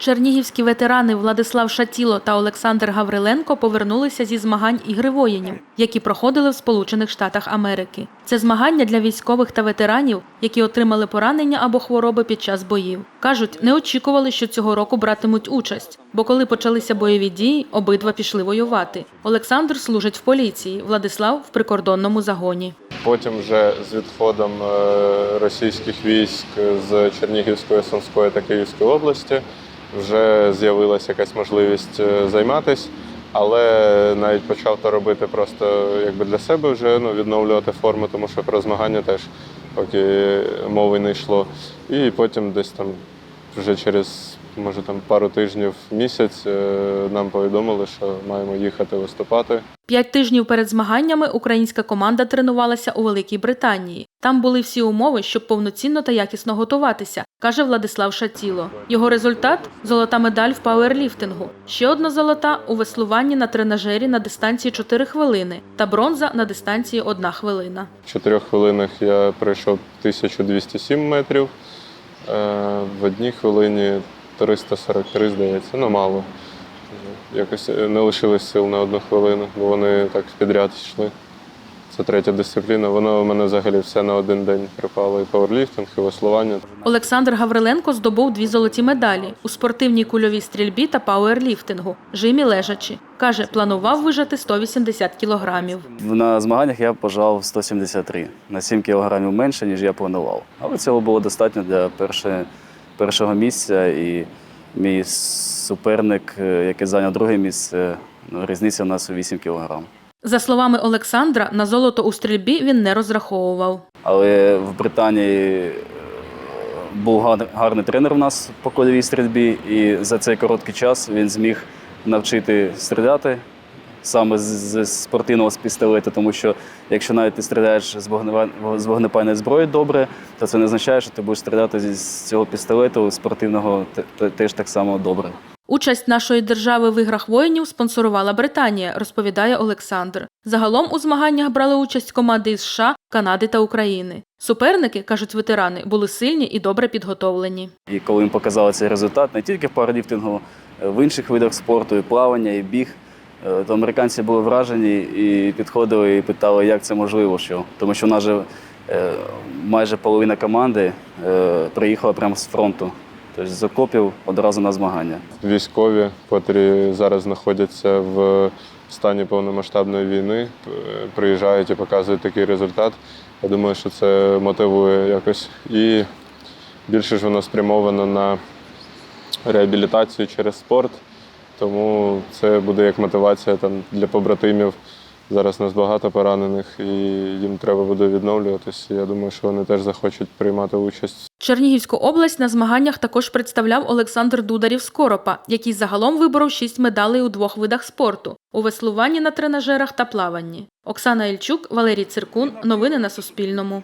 Чернігівські ветерани Владислав Шатіло та Олександр Гавриленко повернулися зі змагань ігри воїнів, які проходили в Сполучених Штатах Америки. Це змагання для військових та ветеранів, які отримали поранення або хвороби під час боїв. кажуть, не очікували, що цього року братимуть участь, бо коли почалися бойові дії, обидва пішли воювати. Олександр служить в поліції, Владислав в прикордонному загоні. Потім вже з відходом е, російських військ з Чернігівської, Сумської та Київської області вже з'явилася якась можливість е, займатися, але навіть почав то робити просто якби для себе вже ну, відновлювати форму, тому що про змагання теж поки мови не йшло. І потім десь там вже через може там пару тижнів місяць е, нам повідомили, що маємо їхати виступати. П'ять тижнів перед змаганнями українська команда тренувалася у Великій Британії. Там були всі умови, щоб повноцінно та якісно готуватися, каже Владислав Шатіло. Його результат золота медаль в пауерліфтингу, ще одна золота у веслуванні на тренажері на дистанції 4 хвилини та бронза на дистанції 1 хвилина. В чотирьох хвилинах я пройшов 1207 метрів, е, в одній хвилині 343, здається, ну мало. Якось не лишилось сил на одну хвилину, бо вони так підряд йшли. Це третя дисципліна. Воно у мене взагалі все на один день припало. І пауерліфтинг, і веслування. Олександр Гавриленко здобув дві золоті медалі у спортивній кульовій стрільбі та пауерліфтингу, жимі лежачі. Каже, планував вижати 180 кілограмів. На змаганнях я пожав 173 на 7 кілограмів менше, ніж я планував. Але цього було достатньо для перше, першого місця. І мій суперник, е, який зайняв друге місце, ну, різниця у нас у 8 кілограм. За словами Олександра, на золото у стрільбі він не розраховував. Але в Британії е, був гарний тренер у нас по кольовій стрільбі, і за цей короткий час він зміг навчити стріляти саме з, спортивного з пістолета, тому що якщо навіть ти стріляєш з, з вогнепальної зброї добре, то це не означає, що ти будеш стріляти з цього пістолету спортивного те- те- теж так само добре. Участь нашої держави в іграх воїнів спонсорувала Британія, розповідає Олександр. Загалом у змаганнях брали участь команди із США, Канади та України. Суперники, кажуть ветерани, були сильні і добре підготовлені. І коли їм показали цей результат не тільки в пауерліфтингу, е, в інших видах спорту, і плавання, і біг, е, то американці були вражені і підходили і питали, як це можливо, що тому що в нас же е, майже половина команди приїхала прямо з фронту, тобто з окопів одразу на змагання. Військові, котрі зараз знаходяться в стані повномасштабної війни, приїжджають і показують такий результат. Я думаю, що це мотивує якось. І більше ж воно спрямовано на реабілітацію через спорт. Тому це буде як мотивація там, для побратимів. Зараз нас багато поранених, і їм треба буде відновлюватися. Я думаю, що вони теж захочуть приймати участь Чернігівську область на змаганнях також представляв Олександр Дударів Скоропа, який загалом виборов шість медалей у двох видах спорту у веслуванні на тренажерах та плаванні. Оксана Ільчук, Валерій Циркун. Новини на Суспільному.